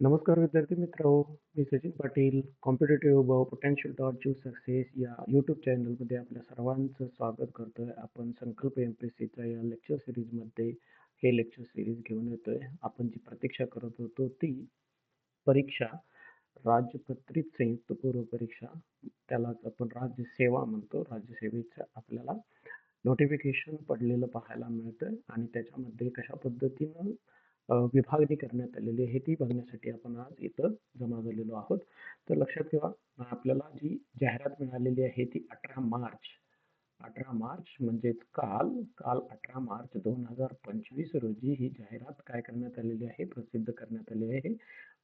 नमस्कार विद्यार्थी मित्र मी Sachin Patil competitive potential dot जीव सक्सेस या यूट्यूब चॅनलमध्ये आपल्या सर्वांचं स्वागत करतोय. आपण संकल्प एम पी एस सीच्या या लेक्चर सिरीजमध्ये हे लेक्चर सिरीज घेऊन येतो आहे आपण जी प्रतीक्षा करत होतो ती परीक्षा राज्यपत्रित संयुक्त पूर्व परीक्षा त्यालाच आपण राज्यसेवा म्हणतो. राज्यसेवेचं आपल्याला नोटिफिकेशन पडलेलं पाहायला मिळतं आणि त्याच्यामध्ये कशा पद्धतीनं विभागणी करण्यात आलेली आहे ती बघण्यासाठी आपण आज इथं जमा झालेलो आहोत. तर लक्षात ठेवा आपल्याला जी जाहिरात मिळालेली आहे ती अठरा मार्च अठरा मार्च म्हणजेच काल काल अठरा मार्च दोन हजार पंचवीस रोजी ही जाहिरात काय करण्यात आलेली आहे प्रसिद्ध करण्यात आली आहे.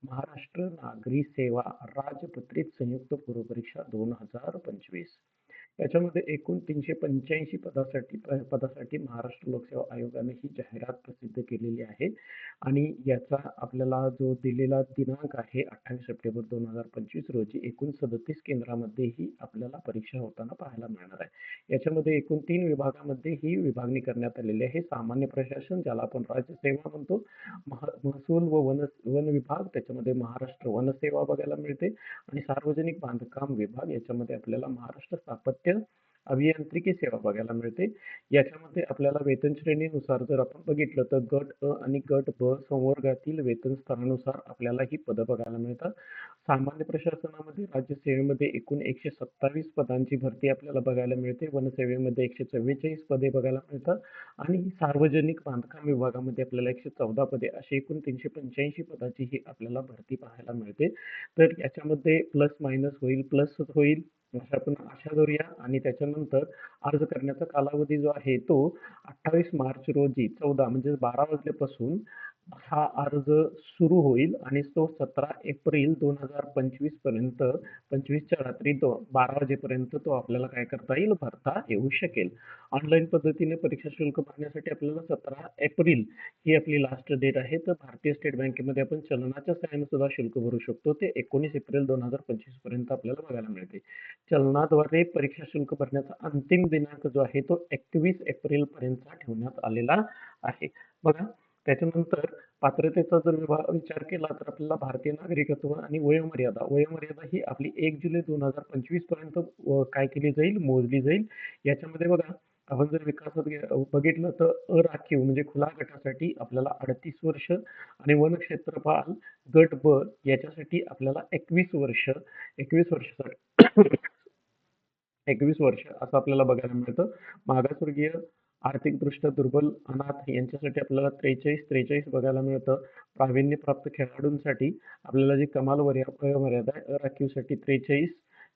महाराष्ट्र नागरी सेवा राजपत्रित संयुक्त पूर्व परीक्षा दोन हजार पंचवीस. याच्यामध्ये एकूण तीनशे पंच्याऐंशी पदासाठी पदासाठी महाराष्ट्र लोकसेवा आयोगाने ही जाहिरात प्रसिद्ध केलेली आहे. आणि याचा आपल्याला जो दिलेला दिनांक आहे अठ्ठावीस सप्टेंबर दोन हजार पंचवीस रोजी एकूण सदतीस केंद्रामध्ये ही आपल्याला परीक्षा होताना पाहायला मिळणार आहे. याच्यामध्ये एकूण तीन विभागामध्ये ही विभागणी करण्यात आलेली आहे. सामान्य प्रशासन ज्याला आपण राज्यसेवा म्हणतो महसूल व वन वन विभाग त्याच्यामध्ये महाराष्ट्र वनसेवा बघायला मिळते. आणि सार्वजनिक बांधकाम विभाग याच्यामध्ये आपल्याला महाराष्ट्र स्थापत्य अभियांत्रिकी सेवा बघायला मिळते. याच्यामध्ये आपल्याला वेतन श्रेणीनुसार जर आपण बघितलं तर गट अ आणि गट ब संवर्गातील वेतन स्तरानुसार आपल्याला ही पदं बघायला मिळतात. सामान्य प्रशासनामध्ये राज्यसेवेमध्ये एकूण एकशे सत्तावीस पदांची भरती आपल्याला बघायला मिळते. वनसेवेमध्ये एकशे चव्वेचाळीस पदे बघायला मिळतात. आणि सार्वजनिक बांधकाम विभागामध्ये आपल्याला एकशे चौदा पदे अशी एकूण तीनशे पंच्याऐंशी पदाची ही आपल्याला भरती पाहायला मिळते. तर याच्यामध्ये प्लस मायनस होईल प्लस होईल अशा आपण आशा धरूया आणि त्याच्यानंतर अर्ज करण्याचा कालावधी जो आहे तो अठ्ठावीस मार्च रोजी चौदा म्हणजे बारा वाजल्यापासून हा अर्ज सुरू होईल आणि तो सतरा एप्रिल दोन हजार पंचवीसपर्यंत पंचवीसच्या रात्री तो बारा वाजेपर्यंत तो आपल्याला काय करता येईल? भरता येऊ शकेल. ऑनलाईन पद्धतीने परीक्षा शुल्क भरण्यासाठी आपल्याला सतरा एप्रिल ही आपली लास्ट डेट आहे. तर भारतीय स्टेट बँकेमध्ये आपण चलनाच्या सहाय्याने सुद्धा शुल्क भरू शकतो. ते एकोणीस एप्रिल दोन हजार पंचवीसपर्यंत आपल्याला बघायला मिळते. चलनाद्वारे परीक्षा शुल्क भरण्याचा अंतिम दिनांक जो आहे तो एकवीस एप्रिल पर्यंत ठेवण्यात आलेला आहे. बघा त्याच्यानंतर पात्रतेचा जर विचार केला तर आपल्याला भारतीय नागरिकत्व आणि वयोमर्यादा वयोमर्यादा ही आपली एक जुलै दोन हजार पंचवीसपर्यंत काय केली जाईल मोजली जाईल. याच्यामध्ये बघा आपण जर विकासात बघितलं तर अराखीव म्हणजे खुला गटासाठी आपल्याला अडतीस वर्ष आणि वन क्षेत्रपाल गट ब याच्यासाठी आपल्याला एकवीस वर्ष एकवीस वर्षासाठी एकवीस वर्ष असं आपल्याला बघायला मिळतं. मागासवर्गीय आर्थिकदृष्ट्या दुर्बल अनाथ यांच्यासाठी आपल्याला त्रेचाळीस त्रेचाळीस बघायला मिळतं. प्रावीण्यप्राप्त खेळाडूंसाठी आपल्याला जी कमाल वयोमर्यादा आहे अराखीवसाठी त्रेचाळीस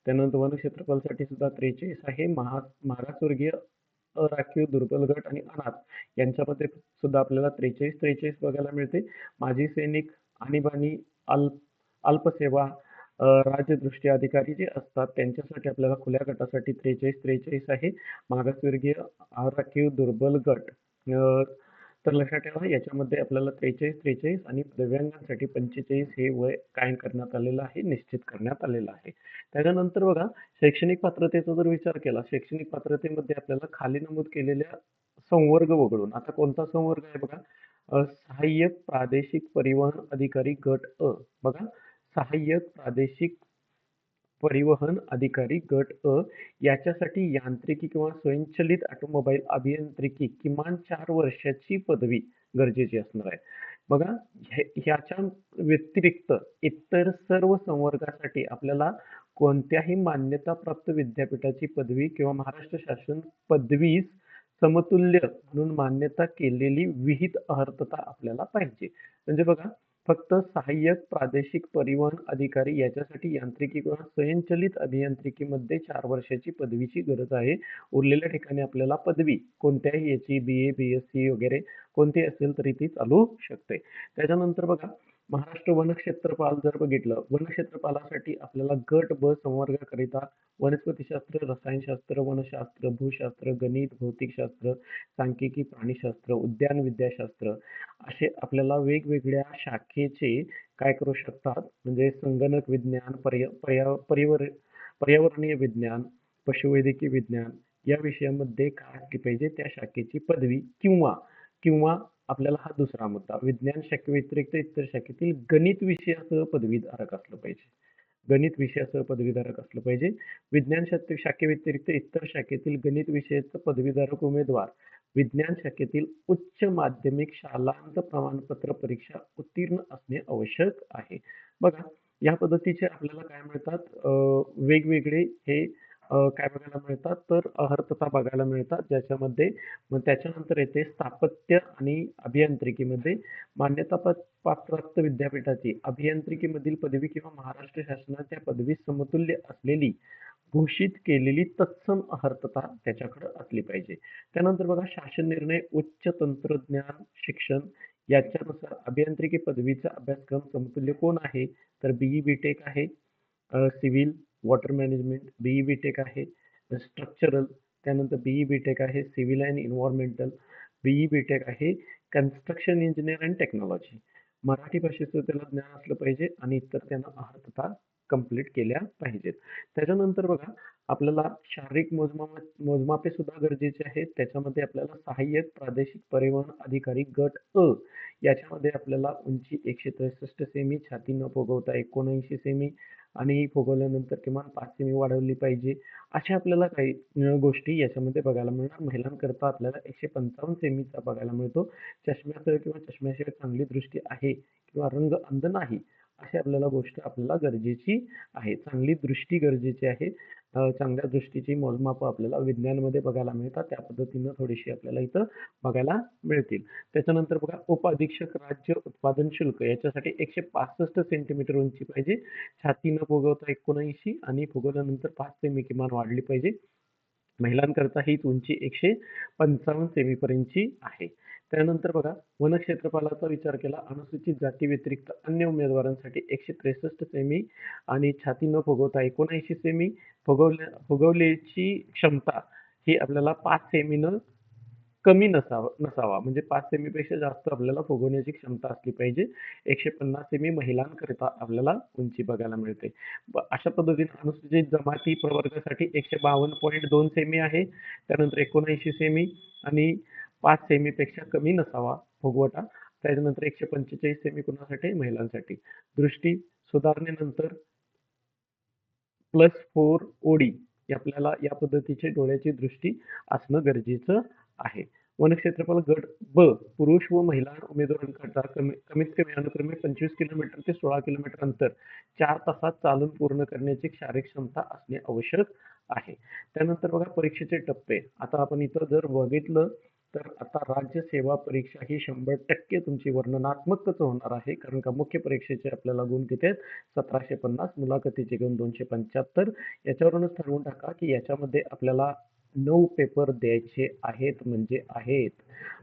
त्यानंतर वनक्षेत्रफळसाठी सुद्धा त्रेचाळीस आहे. महा मागासवर्गीय अराखीव दुर्बल गट आणि अनाथ यांच्यामध्ये सुद्धा आपल्याला त्रेचाळीस त्रेचाळीस बघायला मिळते. माजी सैनिक आणीबाणी अल्प अल्पसेवा राजदृष्टी अधिकारी जे असतात त्यांच्यासाठी आपल्याला खुल्या गटासाठी त्रेचाळीस त्रेचाळीस आहे. मागासवर्गीय आराखीव दुर्बल गट. तर लक्षात ठेवा याच्यामध्ये आपल्याला त्रेचाळीस त्रेचाळीस आणि दिव्यांगांसाठी पंचेचाळीस हे वय कायम करण्यात आलेलं आहे निश्चित करण्यात आलेलं आहे. त्याच्यानंतर बघा शैक्षणिक पात्रतेचा जर विचार केला शैक्षणिक पात्रतेमध्ये आपल्याला खाली नमूद केलेल्या संवर्ग वगळून आता कोणता संवर्ग आहे बघा? सहाय्यक प्रादेशिक परिवहन अधिकारी गट अ. बघा सहाय्यक प्रादेशिक परिवहन अधिकारी गट अ याच्यासाठी यांत्रिकी किंवा स्वयंचलित ऑटोमोबाईल अभियांत्रिकी किमान चार वर्षाची पदवी गरजेची असणार आहे. बघा ह्याच्या व्यतिरिक्त इतर सर्व संवर्गासाठी आपल्याला कोणत्याही मान्यताप्राप्त विद्यापीठाची पदवी किंवा महाराष्ट्र शासन पदवीस समतुल्य म्हणून मान्यता केलेली विहित अर्हता आपल्याला पाहिजे. म्हणजे बघा फक्त सहाय्यक प्रादेशिक परिवहन अधिकारी याच्यासाठी यांत्रिकी किंवा स्वयंचलित अभियांत्रिकीमध्ये चार वर्षाची पदवीची गरज आहे. उरलेल्या ठिकाणी आपल्याला पदवी कोणत्याही याची बी ए बी एस सी वगैरे कोणती असेल तरी ती चालू शकते. त्याच्यानंतर बघा महाराष्ट्र वनक्षेत्रपाल जर बघितलं वनक्षेत्रपालासाठी आपल्याला गट ब संवर्गाकरिता वनस्पतीशास्त्र रसायनशास्त्र वनशास्त्र भूशास्त्र गणित भौतिकशास्त्र सांख्यिकी प्राणीशास्त्र उद्यान विद्याशास्त्र असे आपल्याला वेगवेगळ्या शाखेचे काय करू शकतात? म्हणजे संगणक विज्ञान पर्या पर्यावर पर्यावरणीय विज्ञान पशुवैद्यकीय विज्ञान या विषयामध्ये काय असली पाहिजे? त्या शाखेची पदवी किंवा किंवा आपल्याला हा दुसरा मुद्दा विज्ञान शाखेव्यतिरिक्त इतर शाखेतील गणित विषयासह पदवीधारक असलं पाहिजे. गणित विषयासह पदवीधारक असलं पाहिजे. विज्ञान शाखे शाखेव्यतिरिक्त इतर शाखेतील गणित विषयाचा पदवीधारक उमेदवार विज्ञान शाखेतील उच्च माध्यमिक शालांत प्रमाणपत्र परीक्षा उत्तीर्ण असणे आवश्यक आहे. बघा या पद्धतीचे आपल्याला काय मिळतात वेगवेगळे हे काय बघायला मिळतात? तर अहर्तता बघायला मिळतात ज्याच्यामध्ये मग त्याच्यानंतर येते स्थापत्य आणि अभियांत्रिकीमध्ये. मान्यता प्राप्त विद्यापीठाची अभियांत्रिकीमधील पदवी किंवा महाराष्ट्र शासनाच्या पदवी समतुल्य असलेली घोषित केलेली तत्सम अहर्तता त्याच्याकडे असली पाहिजे. त्यानंतर बघा शासन निर्णय उच्च तंत्रज्ञान शिक्षण याच्यानुसार अभियांत्रिकी पदवीचा अभ्यासक्रम समतुल्य कोण आहे? तर बीई बीटेक आहे. Civil water management BE BTech आहे स्ट्रक्चरल त्यानंतर बीई बीटेक आहे civil and environmental BE BTech आहे construction engineer and technology Marathi भाषेचं त्याला ज्ञान असलं पाहिजे आणि इतर त्यांना अहर्तता कंप्लीट केल्या पाहिजेत. त्याच्यानंतर बघा आपल्याला शारीरिक मोजमाप मोजमापे सुद्धा गरजेचे आहेत. त्याच्यामध्ये आपल्याला सहाय्यक प्रादेशिक परिवहन अधिकारी गट अ याच्यामध्ये आपल्याला उंची एकशे त्रेसष्ट सेमी छाती न फुगवता एकोणऐंशी सेमी आणि फुगवल्यानंतर किमान पाच सेमी वाढवली पाहिजे. अशा आपल्याला काही गोष्टी याच्यामध्ये बघायला मिळणार. महिलांकरता आपल्याला एकशे पंचावन्न सेमीचा बघायला मिळतो. चष्म्यासह किंवा चष्म्याशिवाय चांगली दृष्टी आहे किंवा रंग अंध नाही अशी आपल्याला गोष्ट आपल्याला गरजेची आहे. चांगली दृष्टी गरजेची आहे. चांगल्या दृष्टीची मोजमाप आपल्याला विज्ञानमध्ये बघायला मिळतात. त्या पद्धतीनं थोडीशी आपल्याला इथं बघायला मिळतील. त्याच्यानंतर बघा उप अधीक्षक राज्य उत्पादन शुल्क याच्यासाठी एकशे पासष्ट सेंटीमीटर उंची पाहिजे. छाती न फुगवता एकोणऐंशी आणि फुगवल्यानंतर पाच सेमी किमान वाढली पाहिजे. महिलांकरता हीच उंची एकशे पंचावन्न सेमीपर्यंतची आहे. त्यानंतर बघा वनक्षेत्रपालाचा विचार केला. अनुसूचित जाती व्यतिरिक्त अन्य उमेदवारांसाठी एकशे त्रेसष्ट सेमी आणि छाती न फुगवता एकोणऐंशी सेमी फुगवल्या फुगवल्याची क्षमता ही आपल्याला पाच सेमीनं कमी नसावा नसावा. म्हणजे पाच सेमीपेक्षा जास्त आपल्याला फुगवण्याची क्षमता असली पाहिजे. एकशे पन्नास सेमी महिलांकरिता आपल्याला उंची बघायला मिळते. अशा पद्धतीने अनुसूचित जमाती प्रवर्गासाठी एकशे बावन्न पॉईंट दोन सेमी आहे. त्यानंतर एकोणऐंशी सेमी आणि पाच सेमीपेक्षा कमी नसावा फुगवटा त्याच्यानंतर एकशे पंचेचाळीस सेमी कुणासाठी महिलांसाठी. दृष्टी सुधारणेनंतर प्लस फोर ओडी आपल्याला या पद्धतीचे डोळ्याची दृष्टी असणं गरजेचं आहे. वनक्षेत्रफळ गट ब पुरुष व महिला उमेदवारांकरता कमी कमीत कमी अनुक्रमे पंचवीस किलोमीटर ते सोळा किलोमीटर अंतर चार तासात चालून पूर्ण करण्याची शारीरिक क्षमता असणे आवश्यक आहे. त्यानंतर बघा परीक्षेचे टप्पे. आता आपण इथं जर बघितलं तर आता राज्य सेवा परीक्षा ही शंभर टक्के तुमची वर्णनात्मकच होणार आहे. कारण का मुख्य परीक्षेचे आपल्याला गुण किती आहेत? सतराशे पन्नास मुलाखतीचे गुण दोनशे पंच्याहत्तर. याच्यावरूनच ठरवून टाका की याच्यामध्ये आपल्याला नऊ पेपर द्यायचे आहेत म्हणजे आहेत.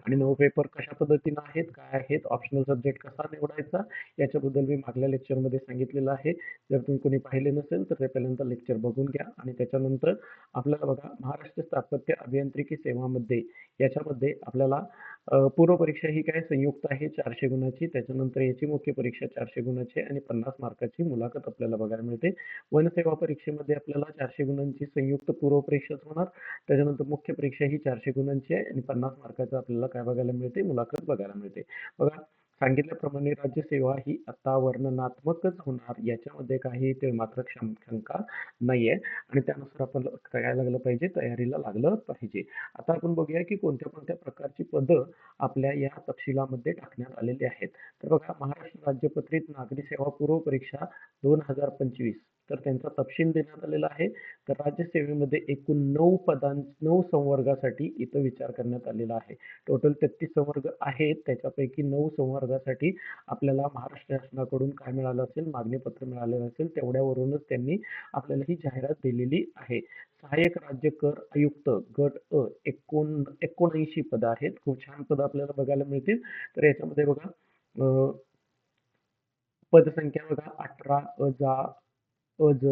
आणि नऊ पेपर कशा पद्धतीनं आहेत काय आहेत ऑप्शनल सब्जेक्ट कसा निवडायचा याच्याबद्दल मी मागल्या लेक्चरमध्ये सांगितलेलं आहे. जर तुम्ही कोणी पाहिले नसेल तर ते पहिल्यांदा लेक्चर बघून घ्या. आणि त्याच्यानंतर आपल्याला बघा महाराष्ट्र स्थापत्य अभियांत्रिकी सेवामध्ये याच्यामध्ये आपल्याला पूर्व परीक्षा ही काय संयुक्त आहे चारशे गुणाची. त्याच्यानंतर याची मुख्य परीक्षा चारशे गुणाची आणि पन्नास मार्काची मुलाखत आपल्याला बघायला मिळते. वनसेवा परीक्षेमध्ये आपल्याला चारशे गुणांची संयुक्त पूर्व परीक्षाच होणार. त्याच्यानंतर मुख्य परीक्षा ही चारशे गुणांची आहे आणि पन्नास मार्काचं आपल्याला काय बघायला मिळते मुलाखत बघायला मिळते बघा सांगितल्याप्रमाणे राज्यसेवा ही आता वर्णनात्मकच होणार याच्यामध्ये काही ते मात्र शंका नाहीये. आणि त्यानुसार आपण काय लागलं पाहिजे? तयारीला लागलं पाहिजे. आता आपण बघूया की कोणत्या कोणत्या प्रकारची पदं आपल्या या तपशिलामध्ये टाकण्यात आलेली आहेत. तर बघा महाराष्ट्र राज्यपत्रित नागरी सेवा पूर्व परीक्षा दोन हजार पंचवीस. तर त्यांचा तपशील देण्यात आलेला आहे. तर राज्यसेवेमध्ये एकूण नऊ पदां नऊ संवर्गासाठी इथं विचार करण्यात आलेला आहे. टोटल तेहतीस संवर्ग आहेत. त्याच्यापैकी नऊ संवर्गासाठी आपल्याला महाराष्ट्र शासनाकडून काय मिळालं असेल मागणीपत्र मिळालेलं असेल तेवढ्यावरूनच त्यांनी आपल्याला ही जाहिरात दिलेली आहे. सहाय्यक राज्य कर आयुक्त गट अ एकोण एकोणऐंशी पद आहेत. खूप छान पद आपल्याला बघायला मिळतील. तर याच्यामध्ये बघा पदसंख्या बघा अठरा अजा अज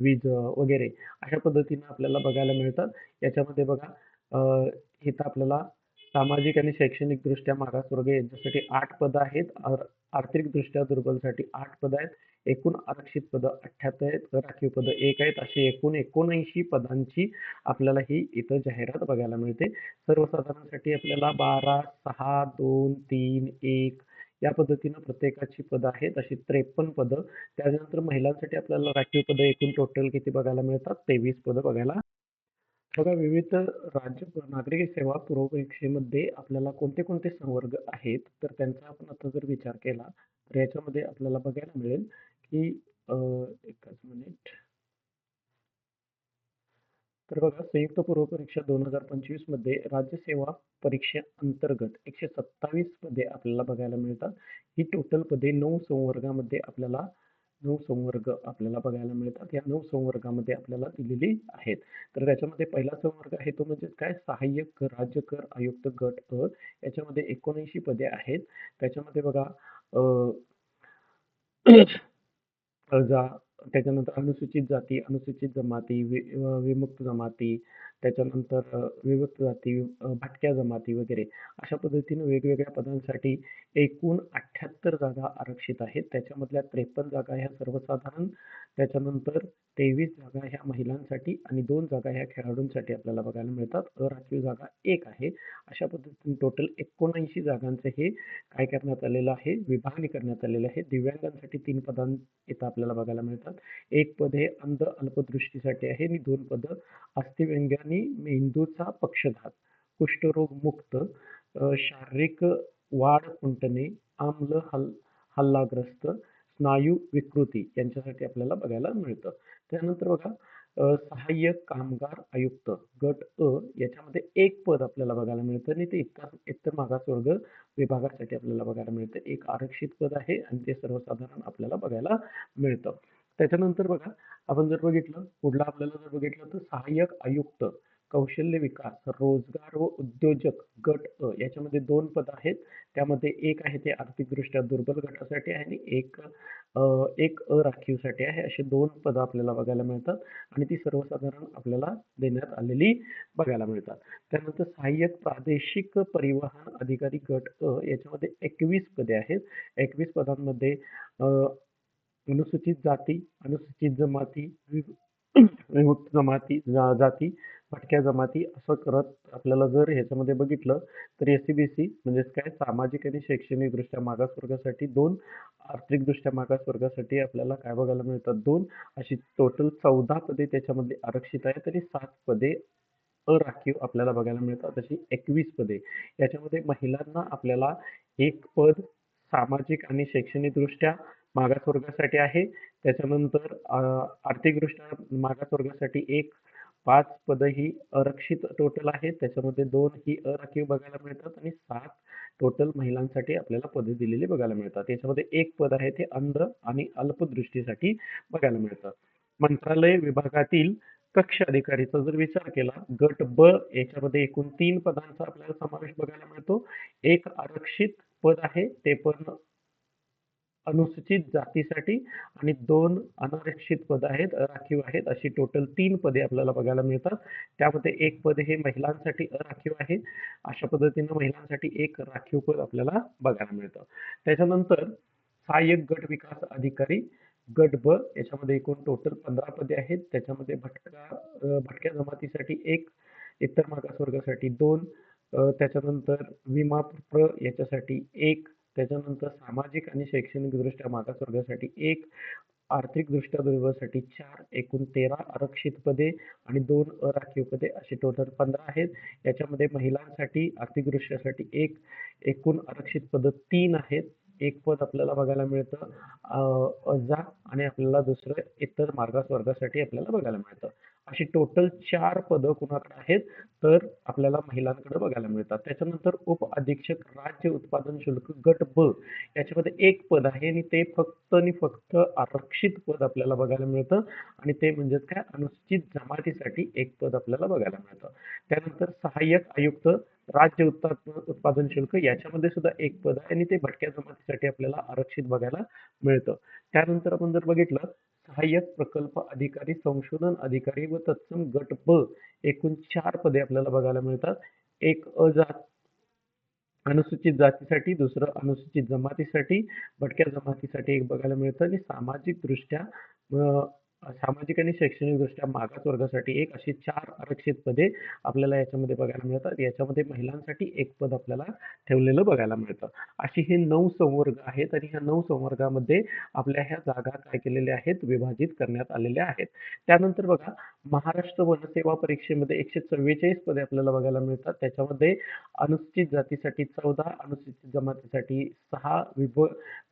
वीज वगैरे अशा पद्धतीनं आपल्याला बघायला मिळतात. याच्यामध्ये बघा इथं आपल्याला सामाजिक आणि शैक्षणिक दृष्ट्या मागासवर्ग यांच्यासाठी आठ पदं आहेत. आर्थिकदृष्ट्या दुर्बलसाठी आठ पदं आहेत. एकूण आरक्षित पदं अठ्ठ्याहत्तर आहेत. राखीव पदं एक आहेत. अशी एकूण एकोणऐंशी पदांची आपल्याला ही इथं जाहिरात बघायला मिळते. सर्वसाधारणसाठी आपल्याला बारा सहा दोन तीन एक या पद्धतीनं प्रत्येकाची पदं आहेत अशी त्रेपन्न पदं. त्यानंतर महिलांसाठी आपल्याला राखीव पदं एकूण टोटल किती बघायला मिळतात? तेवीस पदं बघायला. बघा विविध राज्य नागरिक सेवा पूर्वपरीक्षेमध्ये आपल्याला कोणते कोणते संवर्ग आहेत? तर त्यांचा आपण आता जर विचार केला तर याच्यामध्ये आपल्याला बघायला मिळेल की एकच मिनिट. तर बघा संयुक्त पूर्व परीक्षा दोन हजार पंचवीसमध्ये राज्यसेवा परीक्षे अंतर्गत एकशे सत्तावीस पदे आपल्याला बघायला मिळतात. ही टोटल पदे नऊ संवर्गामध्ये आपल्याला नऊ संवर्ग आपल्याला बघायला मिळतात. या नऊ संवर्गामध्ये आपल्याला दिलेली आहेत. तर त्याच्यामध्ये पहिला संवर्ग आहे तो म्हणजे काय? सहाय्यक कर राज्य कर आयुक्त गट अ. याच्यामध्ये एकोणऐंशी पदे आहेत. त्याच्यामध्ये बघा अ, जा त्याच्यानंतर अनुसूचित जाती अनुसूचित जमाती वि विमुक्त जमाती त्याच्यानंतर विमुक्त जाती भटक्या जमाती वगैरे अशा पद्धतीने वेगवेगळ्या पदांसाठी एकूण अठ्ठ्याहत्तर जागा आरक्षित आहेत. त्याच्यामधल्या त्रेपन्न जागा ह्या सर्वसाधारण त्याच्यानंतर तेवीस जागा ह्या महिलांसाठी आणि दोन जागा ह्या खेळाडूंसाठी आपल्याला बघायला मिळतात. अराखीव जागा एक आहे. अशा पद्धतीने टोटल एकोणऐंशी जागांचे हे काय करण्यात आलेलं आहे? विभागणी करण्यात आलेलं आहे. दिव्यांगांसाठी तीन पदां इथं आपल्याला बघायला मिळतात. एक पद हे अंध अल्पदृष्टीसाठी आहे आणि दोन पद अस्थिव्यंग्यानी मेंदूचा पक्षघात कुष्ठरोग मुक्त शारीरिक वाढ खुंटणे आम्ल हल हल्लाग्रस्त स्नायू विकृती यांच्यासाठी आपल्याला बघायला मिळतं. त्यानंतर बघा सहाय्यक कामगार आयुक्त गट अ याच्यामध्ये एक पद आपल्याला बघायला मिळतं आणि ते इतर इतर मागासवर्ग विभागासाठी आपल्याला बघायला मिळतं. एक आरक्षित पद आहे आणि ते सर्वसाधारण आपल्याला बघायला मिळतं. त्याच्यानंतर बघा आपण जर बघितलं पुढलं आपल्याला जर बघितलं तर सहाय्यक आयुक्त कौशल्य विकास रोजगार व उद्योजक गट अ याच्यामध्ये दोन पद आहेत. त्यामध्ये एक आहे ते आर्थिकदृष्ट्या दुर्बल गटासाठी आहे आणि एक अ, एक अराखीवसाठी आहे. असे दोन पदं आपल्याला बघायला मिळतात आणि ती सर्वसाधारण आपल्याला देण्यात आलेली बघायला मिळतात. त्यानंतर सहाय्यक प्रादेशिक परिवहन अधिकारी गट अ याच्यामध्ये एकवीस पदे आहेत. एकवीस पदांमध्ये अनुसूचित जाती अनुसूचित जमाती विमुक्त जमाती जाती भटक्या जमाती असं करत आपल्याला जर ह्याच्यामध्ये बघितलं तर एस सी बी सी म्हणजेच काय? सामाजिक आणि शैक्षणिक दृष्ट्या मागासवर्गासाठी दोन आर्थिकदृष्ट्या मागासवर्गासाठी आपल्याला काय बघायला मिळतात? दोन अशी टोटल चौदा पदे त्याच्यामध्ये आरक्षित आहेत आणि सात पदे अराखीव आपल्याला बघायला मिळतात. अशी एकवीस पदे. याच्यामध्ये महिलांना आपल्याला एक पद सामाजिक आणि शैक्षणिक दृष्ट्या मागासवर्गासाठी आहे. त्याच्यानंतर आर्थिकदृष्ट्या मागासवर्गासाठी एक पाच पदं ही आरक्षित टोटल आहेत. त्याच्यामध्ये दोन ही अराखीव बघायला मिळतात आणि सात टोटल महिलांसाठी आपल्याला पदे दिलेली बघायला मिळतात. याच्यामध्ये एक पद आहे ते अंध आणि अल्पदृष्टीसाठी बघायला मिळतं मंत्रालय विभागातील कक्ष अधिकारीचा जर विचार केला गट ब याच्यामध्ये एकूण तीन पदांचा आपल्याला समावेश बघायला मिळतो. एक आरक्षित पद आहे ते पण अनुसूचित जातीसाठी आणि दोन अनारक्षित पद आहेत राखीव आहेत अशी टोटल तीन पदे आपल्याला बघायला मिळतात. त्यामध्ये एक पद हे महिलांसाठी अराखीव आहे. अशा पद्धतीनं महिलांसाठी एक राखीव पद आपल्याला बघायला मिळतं. त्याच्यानंतर सहाय्यक गट विकास अधिकारी गट ब याच्यामध्ये एकूण टोटल पंधरा पदे आहेत. त्याच्यामध्ये भटका भटक्या जमातीसाठी एक इतर मागासवर्गासाठी दोन त्याच्यानंतर विमा प्र याच्यासाठी एक त्याच्यानंतर सामाजिक आणि शैक्षणिकदृष्ट्या मागासवर्गासाठी एक आर्थिकदृष्ट्या दुर्बलसाठी चार एकूण तेरा आरक्षित पदे आणि दोन अराखीव पदे असे टोटल पंधरा आहेत. याच्यामध्ये महिलांसाठी आर्थिकदृष्ट्यासाठी एक एकूण आरक्षित पद तीन आहेत. एक पद आपल्याला बघायला मिळतं अजा आणि आपल्याला दुसरं इतर मागासवर्गासाठी आपल्याला बघायला मिळतं. अशी टोटल चार पदं कुणाकडे आहेत तर आपल्याला महिलांकडे बघायला मिळतात. त्याच्यानंतर उप अधीक्षक राज्य उत्पादन शुल्क गट ब याच्यामध्ये एक पद आहे आणि ते फक्त आणि फक्त आरक्षित पद आपल्याला बघायला मिळतं आणि ते म्हणजेच काय? अनुसूचित जमातीसाठी एक पद आपल्याला बघायला मिळतं. त्यानंतर सहाय्यक आयुक्त राज्य उत्पादन उत्पादन शुल्क याच्यामध्ये सुद्धा एक पद आहे आणि ते भटक्या जमातीसाठी आपल्याला आरक्षित बघायला मिळतं. त्यानंतर आपण जर बघितलं सहाय्यक प्रकल्प अधिकारी संशोधन अधिकारी व तत्सम गट ब एकूण चार पदे आपल्याला बघायला मिळतात. एक अजात अनुसूचित जातीसाठी दुसरं अनुसूचित जमातीसाठी भटक्या जमातीसाठी एक बघायला मिळतं. आणि सामाजिक दृष्ट्या सामाजिक आणि शैक्षणिक दृष्ट्या मागास वर्गासाठी एक अशी चार आरक्षित पदे आपल्याला याच्यामध्ये बघायला मिळतात. याच्यामध्ये महिलांसाठी एक पद आपल्याला ठेवलेलं बघायला मिळतं. अशी हे नऊ संवर्ग आहेत आणि ह्या नऊ संवर्गामध्ये आपल्या ह्या जागा काय केलेल्या आहेत? विभाजित करण्यात आलेल्या आहेत. त्यानंतर बघा महाराष्ट्र वनसेवा परीक्षेमध्ये एकशे चव्वेचाळीस पदे आपल्याला बघायला मिळतात. त्याच्यामध्ये अनुसूचित जातीसाठी चौदा अनुसूचित जमातीसाठी सहा विभ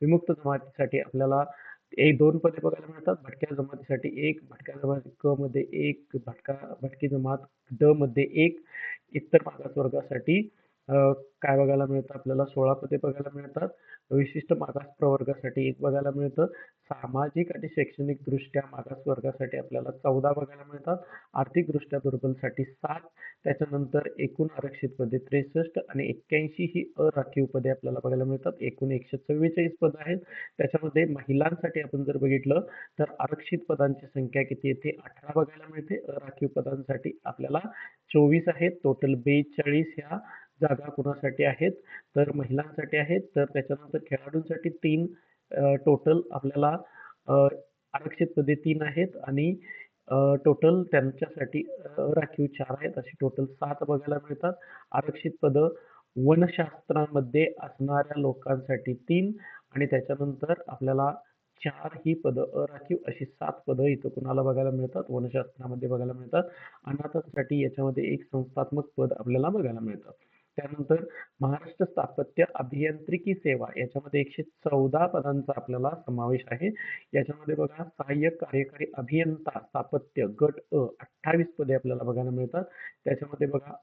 विमुक्त जमातीसाठी आपल्याला एक दोन पदे बघायला मिळतात. भटक्या जमातीसाठी एक भटक्या जमाती क मध्ये एक भटका भटकी जमात ड मध्ये एक इतर मागास वर्गासाठी काय बघायला मिळतं? आपल्याला सोळा पदे बघायला मिळतात. विशिष्ट मागास प्रवर्गासाठी एक बघायला मिळतं. सामाजिक आणि शैक्षणिक दृष्ट्या मागास वर्गासाठी आपल्याला चौदा बघायला मिळतात. आर्थिक दृष्ट्या दुर्बलसाठी सात. त्याच्यानंतर एकूण आरक्षित पदे त्रेसष्ट आणि एक्क्याऐंशी ही अराखीव पदे आपल्याला बघायला मिळतात. एकूण एकशे चव्वेचाळीस पद आहेत. त्याच्यामध्ये महिलांसाठी आपण जर बघितलं तर आरक्षित पदांची संख्या किती येते अठरा बघायला मिळते. अराखीव पदांसाठी आपल्याला चोवीस आहेत. टोटल बेचाळीस ह्या जागा कुणासाठी आहेत? तर महिलांसाठी आहेत. तर त्याच्यानंतर खेळाडूंसाठी तीन टोटल आपल्याला आरक्षित पदे तीन आहेत आणि टोटल त्यांच्यासाठी राखीव चार आहेत. अशी टोटल सात बघायला मिळतात. आरक्षित पदं वनशास्त्रामध्ये असणाऱ्या लोकांसाठी तीन आणि त्याच्यानंतर आपल्याला चार ही पदं अराखीव अशी सात पदं इथं कुणाला बघायला मिळतात? वनशास्त्रामध्ये बघायला मिळतात. अनाथांसाठी याच्यामध्ये एक संस्थात्मक पद आपल्याला बघायला मिळतं. त्यानंतर महाराष्ट्र स्थापत्य अभियांत्रिकी सेवा याच्यामध्ये एकशे चौदा पदांचा आपल्याला समावेश आहे. याच्यामध्ये बघा सहाय्यक कार्यकारी अभियंता स्थापत्य गट अ अठ्ठावीस पदे आपल्याला बघायला मिळतात. त्याच्यामध्ये बघा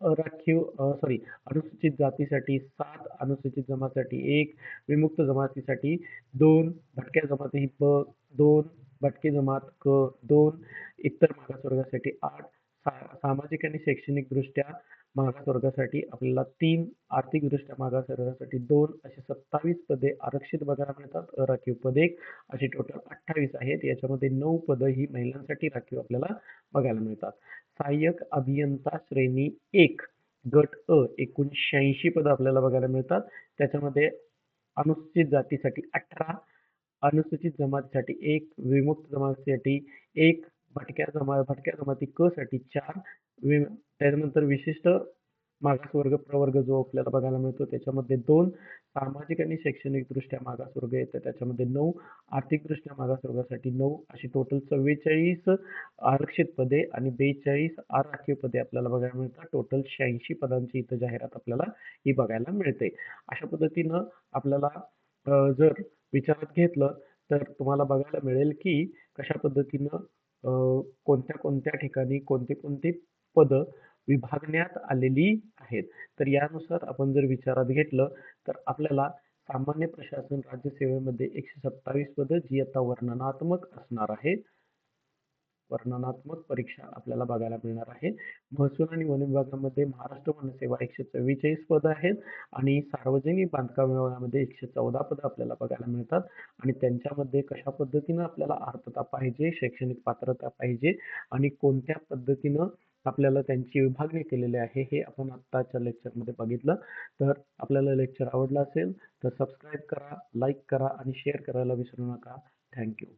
राखीव सॉरी अनुसूचित जातीसाठी सात अनुसूचित जमातीसाठी एक विमुक्त जमातीसाठी दोन भटक्या जमाती ब दोन भटकी जमात क दोन इतर मागासवर्गासाठी आठ सा सामाजिक आणि शैक्षणिक दृष्ट्या मागासवर्गासाठी आपल्याला तीन आर्थिकदृष्ट्या मागास वर्गासाठी दोन असे सत्तावीस पदे आरक्षित बघायला मिळतात. राखीव पदे एक अशी टोटल अठ्ठावीस आहेत. याच्यामध्ये नऊ पदं ही महिलांसाठी राखीव आपल्याला बघायला मिळतात. सहाय्यक अभियंता श्रेणी एक गट अ एकूण शहाऐंशी पदं आपल्याला बघायला मिळतात. त्याच्यामध्ये अनुसूचित जातीसाठी अठरा अनुसूचित जमातीसाठी एक विमुक्त जमातीसाठी एक भटक्या जमा भटक्या जमाती क साठी चार वि त्याच्यानंतर विशिष्ट मागासवर्ग प्रवर्ग जो आपल्याला बघायला मिळतो त्याच्यामध्ये दोन सामाजिक आणि शैक्षणिक दृष्ट्या मागासवर्ग येतं. त्याच्यामध्ये नऊ आर्थिकदृष्ट्या मागासवर्गासाठी नऊ अशी टोटल चव्वेचाळीस आरक्षित पदे आणि बेचाळीस आराखीव पदे आपल्याला बघायला मिळतात. टोटल शहाऐंशी पदांची इथं जाहिरात आपल्याला ही बघायला मिळते. अशा पद्धतीनं आपल्याला जर विचारात घेतलं तर तुम्हाला बघायला मिळेल की कशा पद्धतीनं कोणत्या कोणत्या ठिकाणी कोणते कोणते पदं विभागण्यात आलेली आहेत? तर यानुसार आपण जर विचारात घेतलं तर आपल्याला सामान्य प्रशासन राज्यसेवेमध्ये एकशे सत्तावीस पदं जी आता वर्णनात्मक असणार आहे वर्णनात्मक परीक्षा आपल्याला बघायला मिळणार आहे. महसूल आणि वन विभागामध्ये महाराष्ट्र वनसेवा एकशे चव्वेचाळीस पदं आहेत आणि सार्वजनिक बांधकाम विभागामध्ये एकशे चौदा पदं आपल्याला बघायला मिळतात. आणि त्यांच्यामध्ये कशा पद्धतीनं आपल्याला आर्तता पाहिजे शैक्षणिक पात्रता पाहिजे आणि कोणत्या पद्धतीनं आपल्याला त्यांची विभागणी केलेली आहे हे आपण आत्ताच्या लेक्चरमध्ये बघितलं. तर आपल्याला लेक्चर आवडलं असेल तर सबस्क्राईब करा लाईक करा आणि शेअर करायला विसरू नका. थँक्यू